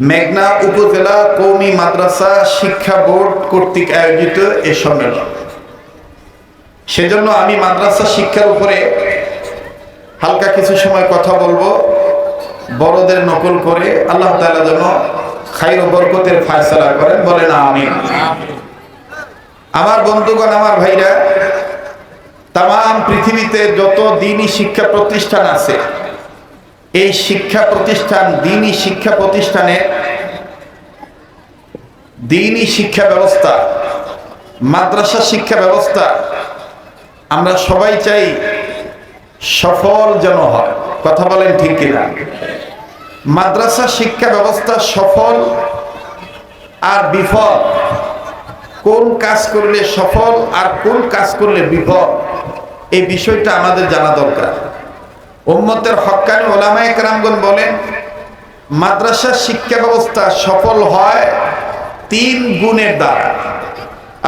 মেঘনা উপজেলা কৌমি মাদ্রাসা শিক্ষা বোর্ড কর্তৃক আয়োজিত এ সম্মেলন। সেজন্য আমি মাদ্রাসা শিক্ষার উপরে হালকা কিছু সময় কথা বলব, বড়দের নকল করে, আল্লাহ তাআলা যেন খাই বরকতের ফায়সালা করেন বলে না আমি আমার বন্ধুগণ, আমার ভাইরা তাম পৃথিবীতে যত দিনই শিক্ষা প্রতিষ্ঠান আছে এই শিক্ষা প্রতিষ্ঠান দিনই শিক্ষা প্রতিষ্ঠানে দিনই শিক্ষা ব্যবস্থা, মাদ্রাসা শিক্ষা ব্যবস্থা, আমরা সবাই চাই সফল যেন হয়। কথা বলেন ঠিক কিনা? মাদ্রাসা শিক্ষা ব্যবস্থা সফল আর বিফল? কোন কাজ করলে সফল আর কোন কাজ করলে বিফল? এই বিষয়টা আমাদের জানা দরকার। উম্মতের হক্কানি ওলামায়ে কেরামগণ বলেন মাদ্রাসা শিক্ষা ব্যবস্থা সফল হয় তিন গুণের দ্বারা।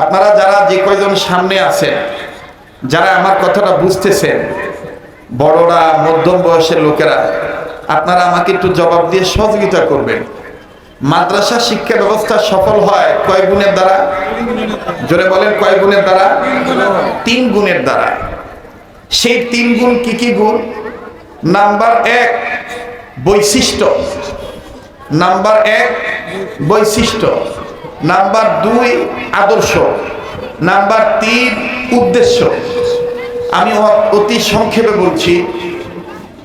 আপনারা যারা যে কয়জন সামনে আছেন, যারা আমার কথাটা বুঝতেছেন, বড়রা, মধ্যম বয়সের লোকেরা, আপনারা আমাকে একটু জবাব দিয়ে সহযোগিতা করবেন। মাদ্রাসা শিক্ষা ব্যবস্থা সফল হয় কয় গুণের দ্বারা? জোরে বলেন, কয় গুণের দ্বারা? তিন গুণের দ্বারা। সেই তিন গুণ কি কি গুণ? নাম্বার এক, বৈশিষ্ট্য। নাম্বার এক, বৈশিষ্ট্য। নাম্বার দুই, আদর্শ। নাম্বার তিন, উদ্দেশ্য। আমি অতি সংক্ষেপে বলছি,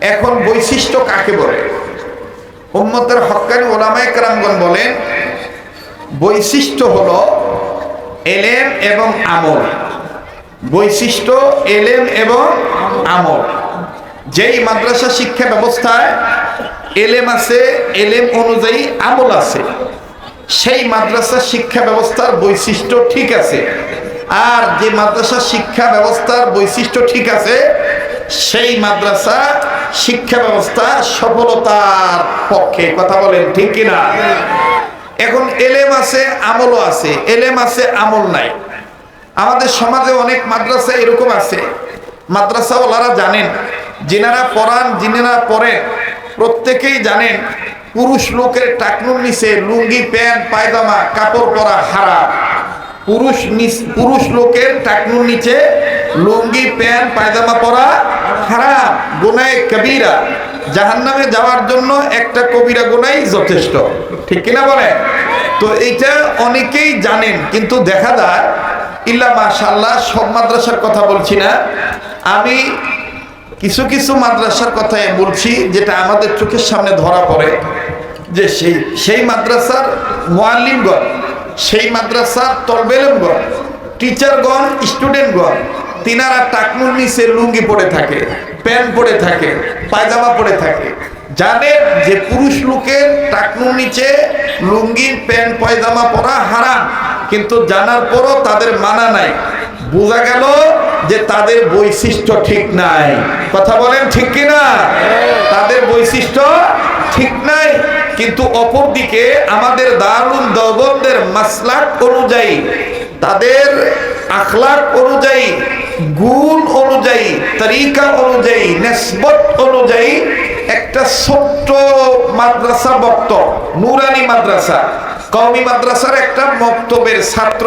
এখন বৈশিষ্ট্য কাকে বলে? উম্মতের হক্কানি ওলামায়ে কেরামগণ বলেন, বৈশিষ্ট্য হল এলেম এবং আমল। বৈশিষ্ট্য এলেম এবং আমল। যেই মাদ্রাসা শিক্ষা ব্যবস্থায় এলেম আছে, এলেম অনুযায়ী আমল আছে, সেই মাদ্রাসা শিক্ষা ব্যবস্থার বৈশিষ্ট্য ঠিক আছে। আর যে মাদ্রাসা শিক্ষা ব্যবস্থার বৈশিষ্ট্য ঠিক আছে, সেই মাদ্রাসা শিক্ষা ব্যবস্থা সফলতার পক্ষে। কথা বলেন ঠিক কিনা? এখন এলেম আছে, আমলও আছে। এলেম আছে, আমল নাই। আমাদের সমাজে অনেক মাদ্রাসা এরকম আছে। মাদ্রাসাওয়ালারা জানেন যিনারা পড়ান যিনারা পড়েন প্রত্যেকেই জানেন, পুরুষ লোকের টাকনুর নিচে লুঙ্গি, প্যান্ট, পায়জামা, কাপড় পরা হারাম। পুরুষ পুরুষ লোকের টাকনুর নিচে লুঙ্গি, প্যান্ট, পায়জামা পরা হারাম, গুনায় কবিরা। জাহান্নামে যাওয়ার জন্য একটা কবিরা গুনাই যথেষ্ট। ঠিক কিনা বলে তো এইটা অনেকেই জানেন, কিন্তু দেখা যায়, ইল্লা মাশাল্লাহ সব মাদ্রাসার কথা বলছি না। আমি কিছু কিছু মাদ্রাসার কথাই বলছি, যেটা আমাদের চোখের সামনে ধরা পড়ে, যে সেই সেই মাদ্রাসার মোয়াল্লিমগণ, সেই মাদ্রাসার তলবেলমগণ, টিচারগণ, স্টুডেন্টগণ, তিনারা টাকনুর নিচে লুঙ্গি পরে থাকে, প্যান্ট পরে থাকে, পায়জামা পরে থাকে। জানেন যে পুরুষ লোকের টাকনুর নিচে লুঙ্গি, প্যান্ট, পায়জামা পরা হারাম, কিন্তু জানার পরও তাদের মানা নাই। বোঝা গেল যে তাদের বৈশিষ্ট্য ঠিক নাই। কথা বলেন ঠিক কিনা? তাদের বৈশিষ্ট্য ঠিক নাই। কিন্তু অপরদিকে আমাদের দারুণ দবন্দের মাসলাক অনুযায়ী, তাদের আখলাক অনুযায়ী, গুণ অনুযায়ী, তরিকা অনুযায়ী, নেসবত অনুযায়ী একটা ছোট্ট মাদ্রাসা বক্ত নুরানি মাদ্রাসা। কওমি মাদ্রাসার একটা মক্তবের ছাত্র,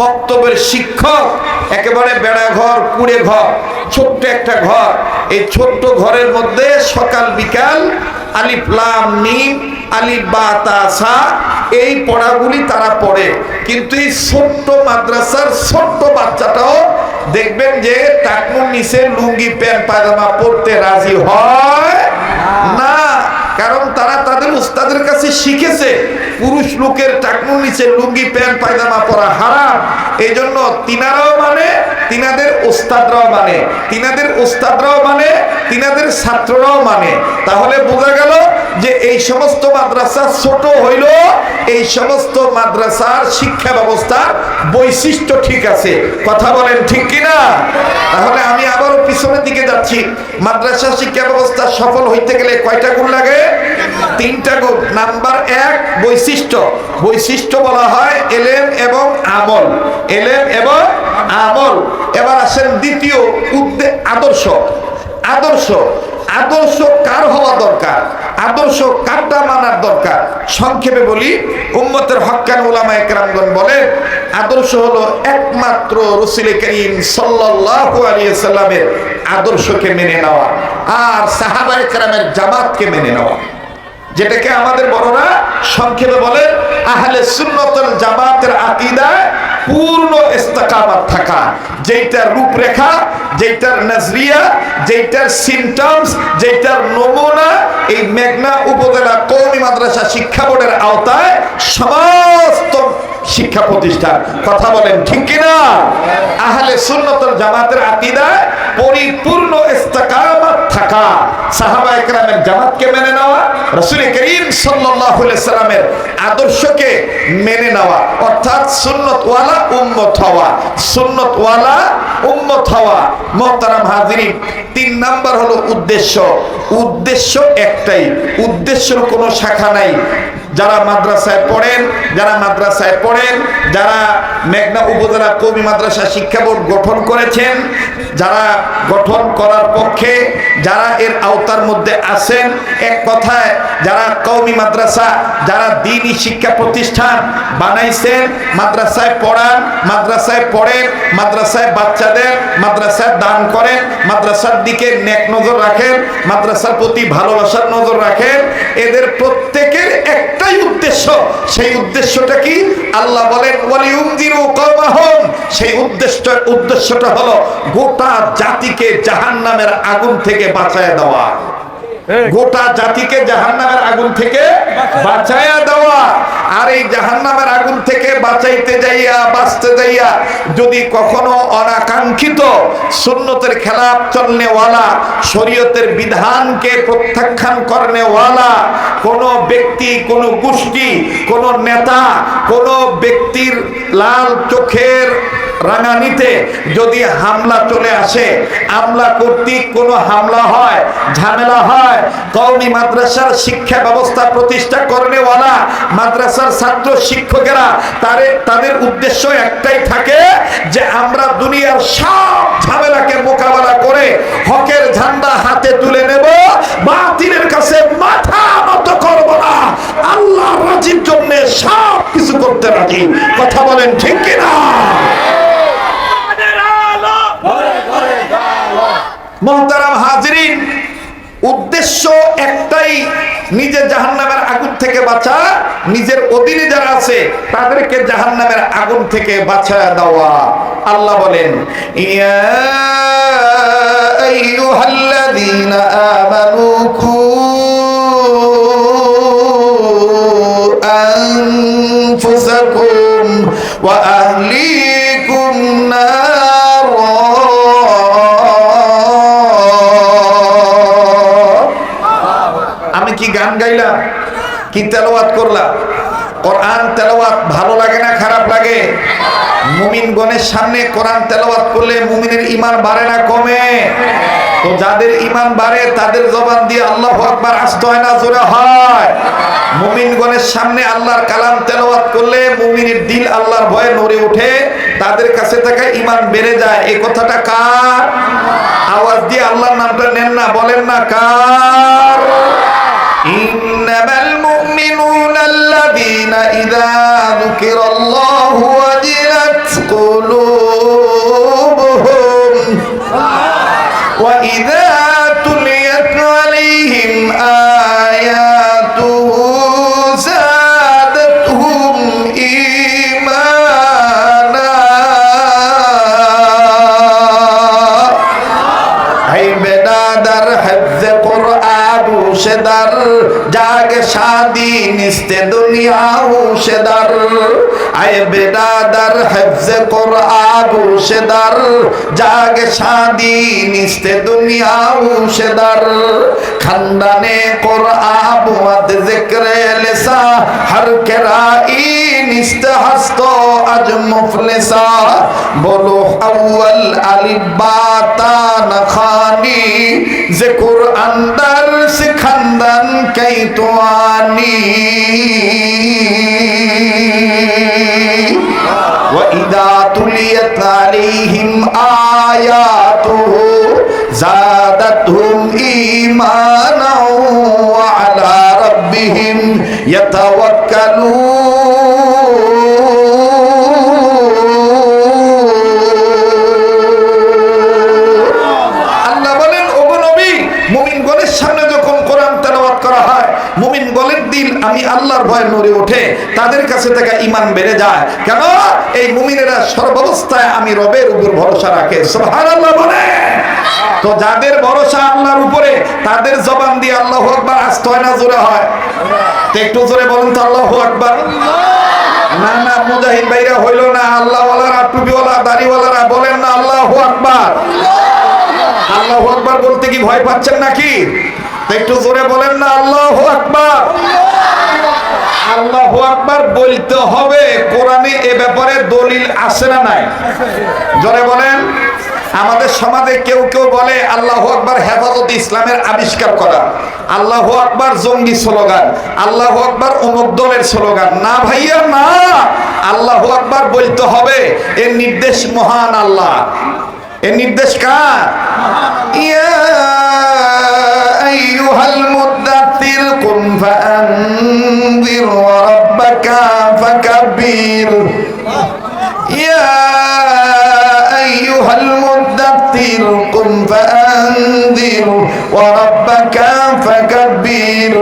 মক্তবের শিক্ষক, একেবারে বেড়া ঘর, কুড়ে ঘর, ছোট্ট একটা ঘর। এই ছোট্ট ঘরের মধ্যে সকাল, বিকাল আলিফ, লাম মিম আলিফ, বা তাসা এই পড়াগুলি তারা পড়ে। কিন্তু এই ছোট্ট মাদ্রাসার ছোট্ট বাচ্চাটাও দেখবেন যে টাকনুর নিচে লুঙ্গি, প্যান্ট পায়জামা পড়তে রাজি হয়। কারণ তারা তাদের উস্তাদের কাছে শিখেছে, পুরুষ লোকের টাকনুর নিচে লুঙ্গি, প্যান্ট, পায়জামা পরা হারাম। এই জন্য তিনারাও মানে তিনাদের ওস্তাদরাও মানে তিনাদের ওস্তাদরাও মানে তিনাদের ছাত্ররাও মানে। তাহলে বোঝা গেল যে এই সমস্ত মাদ্রাসা ছোট হইল, এই সমস্ত মাদ্রাসার শিক্ষা ব্যবস্থার বৈশিষ্ট্য ঠিক আছে। কথা বলেন ঠিক কিনা? তাহলে আমি আবারও পিছনের দিকে যাচ্ছি। মাদ্রাসা শিক্ষা ব্যবস্থা সফল হইতে গেলে কয়টা গুণ লাগে? তিনটা গুণ। নাম্বার এক, বৈশিষ্ট্য। বৈশিষ্ট্য বলা হয় এলেম এবং আমল। এলেম এবং আমল। এবার আসেন দ্বিতীয় উদ্দে আদর্শ। আদর্শ। আদর্শ কার হওয়া দরকার? আদর্শ কারটা মানার দরকার? সংক্ষেপে বলি, উম্মতের হকান উলামা একরামগণ বলে, আদর্শ হলো একমাত্র রসিলে করিম সাল্লাল্লাহু আলাইহি সাল্লামের আদর্শকে মেনে নেওয়া আর সাহাবা একরামের জামাতকে মেনে নেওয়া। যেটাকে আমাদের বড়রা সংক্ষেপে বলে আহলে সুন্নতুল জামাতের আকীদায় পূর্ণ ইস্তেকামাত থাকা। যেটার রূপরেখা যেটার নজরিয়া যেটার সিমটমস যেটার নমুনা, এই মেঘনা উপজেলা কৌমি মাদ্রাসা শিক্ষা বোর্ডের আওতায় সমস্ত শিক্ষা প্রতিষ্ঠান। কথা বলেন ঠিক কিনা? আহলে সুন্নতুল জামাতের আকীদায় পরিপূর্ণ ইস্তেকামাত থাকা সাহাবা একরামের জামাতকে মেনে নেওয়া, রসুল করিম সাল্লামের আদর্শকে মেনে নেওয়া, অর্থাৎ সুন্নতওয়ালা উম্মত হওয়া, সুন্নতওয়ালা উম্মত হওয়া। মোহতারাম হাজিরিন, তিন নাম্বার হলো উদ্দেশ্য। উদ্দেশ্য একটাই। উদ্দেশ্যের কোনো শাখা নাই। যারা মাদ্রাসায় পড়েন, যারা মাদ্রাসায় পড়েন, যারা মেঘনা উপজেলা কবি মাদ্রাসা শিক্ষা বোর্ড গঠন করেছেন, যারা গঠন করার পক্ষে, যারা এর আওতার মধ্যে আছেন, এক কথায় যারা কৌমি মাদ্রাসা, যারা দিনই শিক্ষা প্রতিষ্ঠান বানাইছেন, মাদ্রাসায় পড়ান, মাদ্রাসায় পড়েন, মাদ্রাসায় বাচ্চাদের মাদ্রাসায় দান করেন, মাদ্রাসার দিকে নেক নজর রাখেন, মাদ্রাসার প্রতি ভালোবাসার নজর রাখেন, এদের প্রত্যেকের একটাই উদ্দেশ্য। সেই উদ্দেশ্যটা কি? আল্লাহ বলেন সেই উদ্দেশ্য উদ্দেশ্যটা হলো গোটা জাতিকে জাহান্নামের আগুন থেকে বাঁচায় দেওয়া। গোটা জাতিকে জাহান্নামের আগুন থেকে বাঁচায় দেওয়া আর এই জাহান্নামের আগুন থেকে বাঁচাইতে যাইয়া, বাঁচতে যাইয়া, যদি কখনো অনাকাঙ্ক্ষিত সুন্নতের খেলাপ চলনেওয়ালা, শরীয়তের বিধানকে প্রত্যাখ্যান করনেওয়ালা, কোনো ব্যক্তি, কোনো গোষ্ঠী, কোনো নেতা, কোনো ব্যক্তির লাল চোখের রাঙানিতে যদি হামলা চলে আসে, আমলা কর্তৃক কোনো হামলা হয়, ঝামেলা হয়, কওমি মাদ্রাসার শিক্ষা ব্যবস্থা প্রতিষ্ঠা করনেওয়ালা মাদ্রাসার ছাত্র শিক্ষকেরা, তারে, তাদের উদ্দেশ্য একটাই থাকে যে আমরা দুনিয়ার সব ঝামেলাকে মোকাবেলা করে হকের ঝান্ডা হাতে তুলে নেব বাতিলের কাছে মাথা নত করব না আল্লাহ রাজির জন্য সব কিছু করতে রাজি কথা বলেন ঠিক কিনা মহতারাম হাজরিন উদ্দেশ্য একটাই নিজের জাহান্নামের আগুন থেকে বাঁচা নিজের অধীনে যারা আছে তাদেরকে জাহান্নামের আগুন থেকে বাঁচা দেওয়া। আল্লাহ বলেন ইয়া আমি কি গান গাইলাম? কি তেলাওয়াত করলা? কোরআন তেলাওয়াত ভালো লাগে না খারাপ লাগে? মুমিন গণের সামনে কোরআন তেলাওয়াত করলে মুমিনের ইমান বাড়ে না কমে? তো যাদের ইমান বাড়ে, তাদের জবান দিয়ে আল্লাহ আকবার আসতে হয় না, জোরে হয়। মুমিন গণের সামনে আল্লাহর কালাম তেলাওয়াত করলে মুমিনের দিল আল্লাহর ভয়ে নড়ে ওঠে, তাদের কাছে থাকা ইমান বেড়ে যায়। এ কথাটা কার? আওয়াজ দিয়ে আল্লাহর নামটা নেন না, বলেন না কার? ইন্নামাল المؤمنون الذين إذا ذكر الله وجلت قلوبهم. وإذا উশেদার জাগে শাদি নিস্তে দুনিয়া উশেদার আয় বেদাদার, হেফজে কোরআন উশেদার জাগে শাদি নিস্তে দুনিয়া উশেদার খানদানে আবু আদ জিক্রে, লেসা হর কেরাই পৃষ্ঠা হাস্ত আজ মুফলেসা বলো আউয়াল আলিফ বা তা না খানি যে কোরআন দার সিখান্দান কাই তো আনি وإذا عليهم آياته زادتهم إيمانا وعلى ربهم يتوكلون মুমিনগণের সামনে যখন কোরআন তেলাওয়াত করা হয় মুমিনগণের দিল, আমি আল্লাহর ভয়ে নড়ে ওঠে, তাদের কাছে থেকে ইমান বেড়ে যায়। কেন? এই মুমিনেরা সর্বাবস্থায় আমি রবের উপর ভরসা রাখে। সুবহানাল্লাহ বলে। তো যাদের ভরসা আল্লাহর উপরে, তাদের জবান দিয়ে আল্লাহু আকবার আসতে হয় না, জোরে হয়? তো একটু জোরে বলুন তো, আল্লাহু আকবার। না না, মুজাহিদ ভাইরা হইল না, আল্লাহওয়ালারা, টুপিওয়ালা, দাড়িওয়ালারা বলেন না, আল্লাহু আকবার। আল্লাহু আকবার বলতে কি ভয় পাচ্ছেন নাকি? একটু জোরে বলেন না, আল্লাহু আকবার। আল্লাহু আকবার বলতে হবে, কোরআনে এ ব্যাপারে দলিল আছে না নাই? জোরে বলেন। আমাদের সমাজে কেউ কেউ বলে, আল্লাহু আকবার হেফাজত ইসলামের আবিষ্কার করা। আল্লাহু আকবার জঙ্গি স্লোগান, আল্লাহু আকবার অমুক দলের স্লোগান। না ভাইয়া, না। আল্লাহু আকবার বলতে হবে, এর নির্দেশ মহান আল্লাহ। এর নির্দেশ কার ইয়া আইয়ুহাল মুদ্দাথির কুম ফাআনযির ওয়া রাব্বাকা ফাকাব্বির ইয়া আইয়ুহাল মুদ্দাথির কুম ফাআনযির ওয়া রাব্বাকা ফাকাব্বির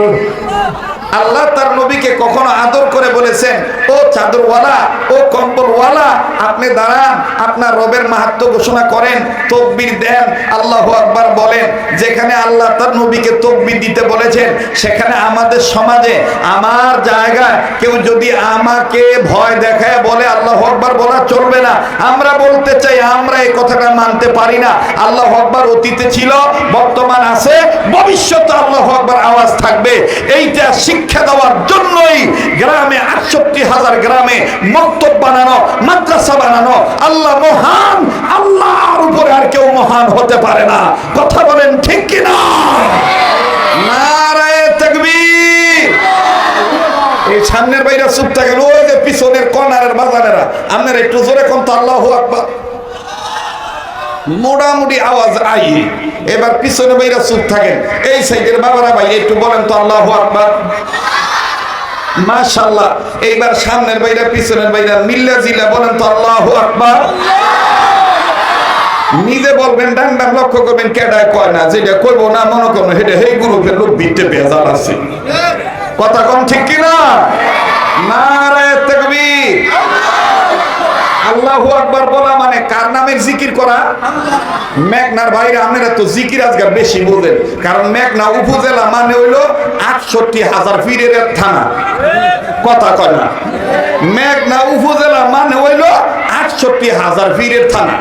আল্লাহ তার নবীকে কখনো আদর করে বলেছেন, ও চাদরওয়ালা, ও কম্বলওয়ালা, আপনি দাঁড়ান, আপনার রবের মাহাত্ম ঘোষণা করেন, তকবির দেন, আল্লাহ আকবার বলেন। যেখানে আল্লাহ তার নবীকে তকবির দিতে বলেছেন, সেখানে আমাদের সমাজে, আমার জায়গায় কেউ যদি আমাকে ভয় দেখায় বলে, আল্লাহ আকবার বলা চলবে না। আমরা বলতে চাই, আমরা এই কথাটা মানতে পারি না। আল্লাহ আকবার অতীতে ছিল, বর্তমান আছে, ভবিষ্যতে আল্লাহ আকবার আওয়াজ থাকবে। এইটা শিক্ষা দেওয়ার জন্যই গ্রামে আটষট্টি হাজার গ্রামে মক্তব বানানো, মাদ্রাসা বানানো। আল্লাহ মহান, আল্লাহর উপরে আর কেউ মহান হতে পারে না। কথা বলেন ঠিক কিনা? সামনের বাইরে চুপ থাকেন ওই যে পিছনের কর্নারের বাজারেরা আপনারা একটু জোরে কোন তো আল্লাহু আকবার। মোটামুটি আওয়াজ আই। এবার পিছনে বাইরা চুপ থাকেন। এই সাইডের বাবারা ভাই, একটু বলেন তো আল্লাহ আকবার। মাশাআল্লাহ। এইবার সামনের বাইরা, পিছনের বাইরা মিল্লা জিলা বলেন তো আল্লাহু আকবার। নিজে বলবেন, ডান ডান লক্ষ্য করবেন কেডায় কয় না, যেটা কইবো না, মনে করব হেডে হেই গ্রুপের লোক ভিটে বেজাল আছে। কথা কম ঠিক কিনা? নারায়ে তাকবীর। আল্লাহু আকবার বলা মানে কার নামের জিকির করা মেঘনার ভাইরা আপনারা তো জিকির আজকাল বেশি বোঝেন কারণ মেঘনা উপজেলা মানে হইল আটষট্টি হাজার ফিরের থানা। কথা কয় না। মেঘনা উপজেলা মানে হইল আটষট্টি হাজার ফিরের থানা।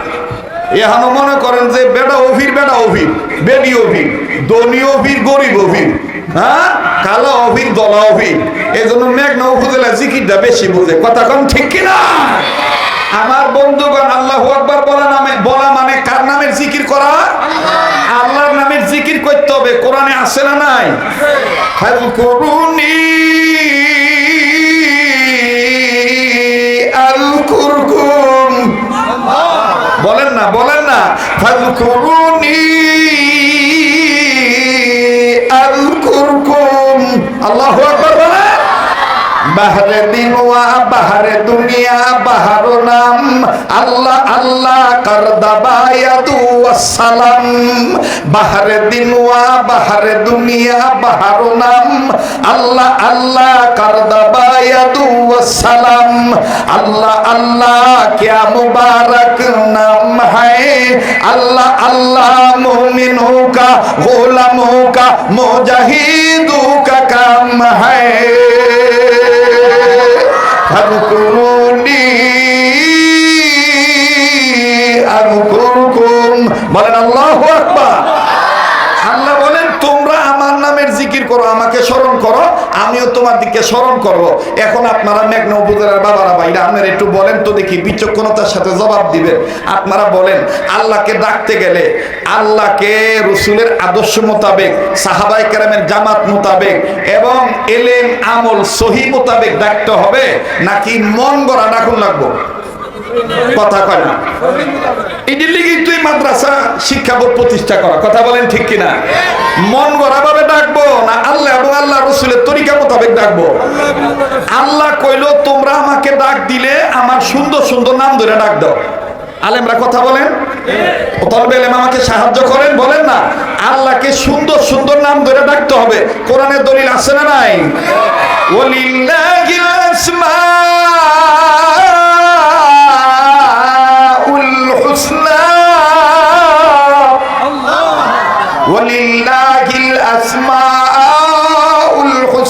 এখনও মনে করেন যে বেটা অভির বেটা অভির বেডি অভির দনীয় অভির গরিব অভির হ্যাঁ? কালো অভির দলা অভির এই জন্য মেঘনা উপজেলা জিকিরটা বেশি বোঝে কথা কন ঠিক কিনা? আমার বন্ধুগণ আল্লাহ আকবার বলা নামে বলা মানে কার নামের জিকির করা? আল্লাহর নামের জিকির করতে হবে কোরআনে আছে না নাই? আযকুরকুম বলেন না বলেন না। ফাযকুরুনি আযকুরকুম আল্লাহু আকবার বাহারে দিনওয়া বাহারে দুনিয়া, বাহার নাম। আল্লাহ আল্লাহ কর আসসালাম বাহারে দিনওয়া বাহারে দুনিয়া, বাহার নাম। আল্লাহ আল্লাহ কর আসসালাম আল্লাহ আল্লাহ, কিয়া মুবারক নাম হায়। আল্লাহ আল্লাহ মুমিন হোকা গোলাম হোকা মুজাহিদ হোকা তোমার দিকে স্মরণ করব। এখন আপনারা মেঘনা উপজেলার বাবারা ভাইরা, আপনারা একটু বলেন তো দেখি, বিচক্ষণতার সাথে জবাব দিবেন। আপনারা বলেন, আল্লাহকে ডাকতে গেলে আল্লাহকে রসুলের আদর্শ মোতাবেক সাহাবাই কেরামের জামাত মোতাবেক এবং এলেম, আমল, সহি মোতাবেক ডাকতে হবে, নাকি মন গড়া ডাকুন লাগবো? কথা কয় না। এটির তুই মাদ্রাসা শিক্ষা বোর্ড প্রতিষ্ঠা করা। কথা বলেন ঠিক কিনা? মন গড়া ভাবে ডাকবো না আল্লাহ রসুলের তরিকা মোতাবেক ডাকবো। আল্লাহ কইলো তোমরা আমাকে ডাক দিলে আমার সুন্দর সুন্দর নাম ধরে ডাক দাও। আলেমরা কথা বলেন? তলবে এলেম আমাকে সাহায্য করেন বলেন না আল্লাহকে সুন্দর সুন্দর নাম ধরে ডাকতে হবে। কোরআনের দলিল আছে না নাই? ওলিল্লাহিল ওলিল্লাহিল আসমাউল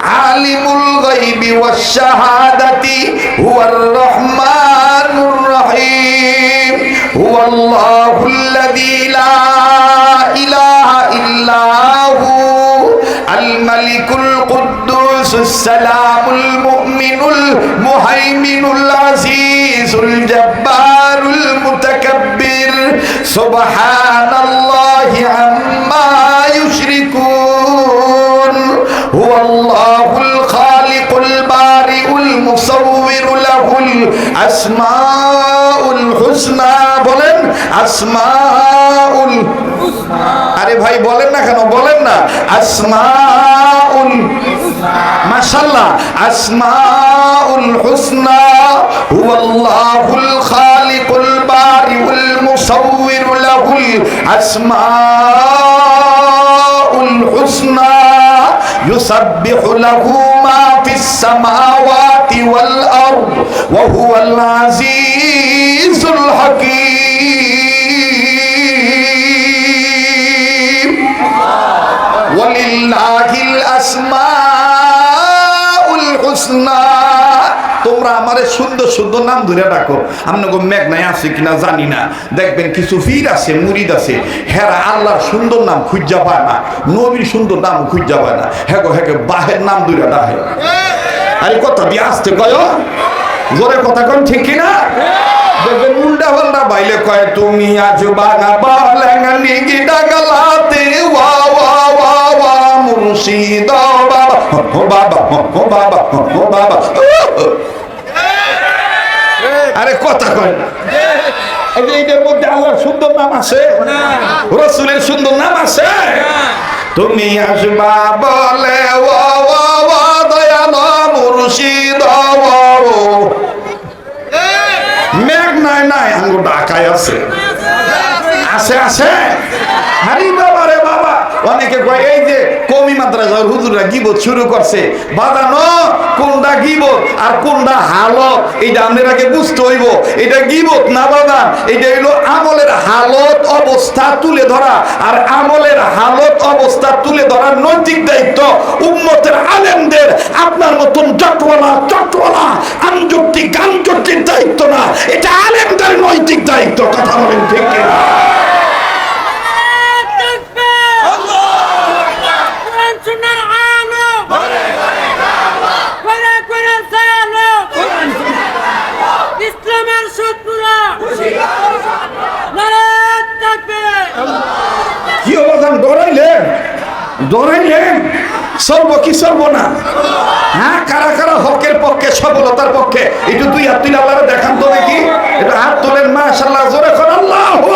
আলিমুল গাইবি ওয়াস শাহাদাতি হুয়ার রহমানুর রহিম। হুয়াল্লাহুল লাযী লা ইলাহা ইল্লা হু আল মালিকুল কুদ্দুসুস সালামুল মুমিনুল মুহাইমিনুল আজিজুল জব্বারুল মুতাকাব্বির। সুবহানাল্লাহ। আসমাউল হুসনা, বলেন আসমাউল আরে ভাই বলেন না কেন, বলেন না। আসমাউল মাশাল্লাহ আসমাউল হুসনা হুয়াল্লাহুল খালিকুল বারিউল মুসাউউর লাহুল আসমাউল হুসনা, ইউসাব্বিহু লাহু ما في السماوات والأرض وهو العزيز الحكيم. ولله الأسماء الحسنى. আমারে সুন্দর সুন্দর নাম ধরে ডাকো। আপনাকে মেঘ নাই আছে কিনা জানি না। দেখবেন কিছু ফির আছে, মুরিদ আছে। হেরা আল্লাহর সুন্দর নাম খুঁজা পায় না। নবীর সুন্দর নাম খুঁজা পায় না। হেগো হেগে বাহের নাম ধরে ডাকে আরে কথা দিয়ে আসতে কয় জোরে কথা কন, ঠিক কিনা? দেখবেন উল্টা পাল্টা বাইলে কয়, তুমি আজ বাগা বালেঙ্গা নিগি ডাগালাতে ওয়া ওয়া ওয়া ওয়া মুর্শিদ বাবা ও বাবা ও বাবা ও বাবা। আরে কথা কয় এইটার মধ্যে আল্লাহর সুন্দর নাম আছে, রসুলের সুন্দর নাম আছে। তুমি আসবা বলে দয়াল মুর্শিদ মেঘ নাই নাই আঙ্গু ডাকায় আছে। আছে আছে। হারি বাবা রে বাবা অনেকে কয়, এই যে কমি মাদ্রাসার হুজুররা গিবত শুরু করছে বাদানো কোনটা গিবত আর কোনটা হালত এইটা আগে বুঝতে হইব এটা গিবত না বাদান এটা হইল আমলের হালত অবস্থা তুলে ধরা, আর আমলের হালত অবস্থা তুলে ধরার নৈতিক দায়িত্ব উম্মতের আলেমদের, আপনার মতন জটওয়ালা, চটওয়ালা আঞ্জুক্তি গানজুক্তির দায়িত্ব না, এটা আলেমদের নৈতিক দায়িত্ব, কথা বলেন ঠিক কিনা? কি অবদান? ডরাইলেন ডরাইলেন সর্ব কি সর্ব না? হ্যাঁ কারা কারা হকের পক্ষে, সফলতার পক্ষে? একটু দুই হাত তুলে আল্লাহরে দেখান তো দেখি। একটু হাত তোলেন, মাশাআল্লাহ, জোরে কর আল্লাহু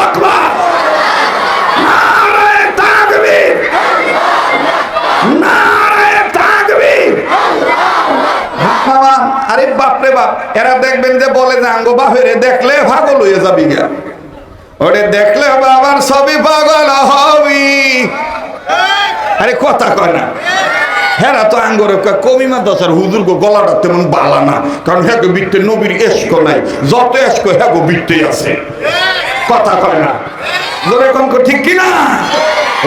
আরে বাপ রে বাপ, এরা দেখবেন যে বলে যে আঙ্গ বাপেরে দেখলে ভাগল হয়ে যাবি গা। ওরে দেখলে বাবার সবই পাগল হবি। আরে কথা কয় না। হেরা তো আঙ্গর কমি মাদ্রাসার হুজুর গো গলাটা তেমন বালা না, কারণ হ্যাগো বিত্তে নবীর এস্ক নাই, যত এস্ক হ্যাগো বিত্তে আছে। কথা কয় না। জোরে কম ঠিক কিনা?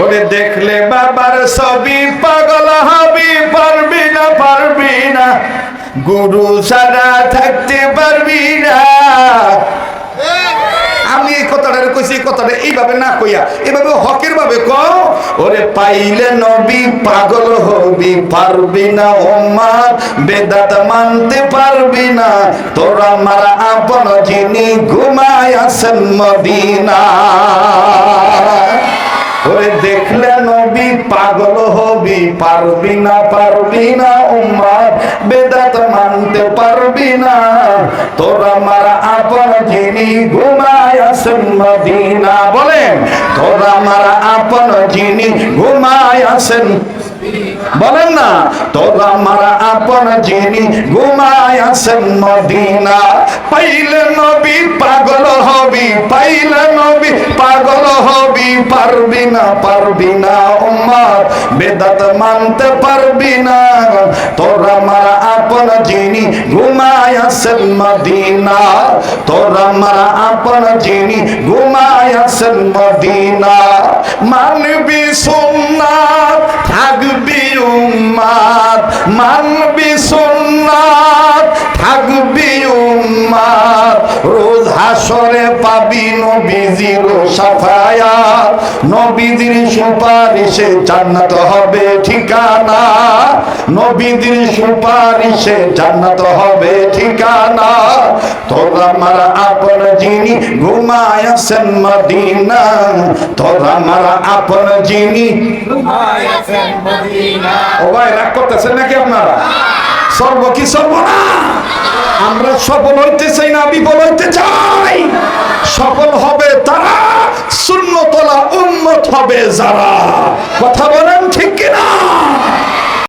ওরে দেখলে বাবার সবই পাগল হবি, পারবি না পারবি না। গুরু ছাড়া থাকতে পারবি না। আমি এই কথাটা কইছি এইভাবে না কইয়া হকের ভাবে ওরে পাইলে নবী পাগল হবি, পারবি না ওমার বেদাত মানতে পারবি না, তোরা মারা আপন যিনি ঘুমায় আছেন মদিনা ওরে দেখলে নবী পাগল হবি, পারবি না পারবি না উম্মার, বেদাত মানতে পারবি না। তোরা মারা আপন যিনি ঘুমায় আছেন মদিনা। বলেন, তোরা মারা আপন যিনি ঘুমায় আছেন বলেন না, তোরা মারা আপন যিনি ঘুমায় আছেন মদিনা, পাইলে নবী পাগল হবি, পাইলে নবী পাগল হবি, পারবি না পারবি না, উম্মার, বেদাত মানতে পারবি না। তোরা মারা আপন যিনি ঘুমায় আছেন মদিনা, তোরা মারা আপন যিনি ঘুমায় আছেন মদিনা, মানবি সুন্নাত মানবি সোনা থাকবি হাসরে পাবি নবীজির সাফায়াত নবীজির সুপারিশে জান্নাত হবে ঠিকানা। নবীজির সুপারিশে জান্নাত হবে ঠিকানা। তোরা মারা আপন যিনি ঘুমায় আছেন মদিনা। তোরা মারা আপন যিনি ও ভাই রাগ করতেছেন নাকি আপনারা? সর্ব কি সর্ব না আমরা সফল হইতে চাই না, বিফল হইতে চাই। সফল হবে তারা শূন্যতলা উন্নত হবে যারা। কথা বলেন ঠিক কিনা?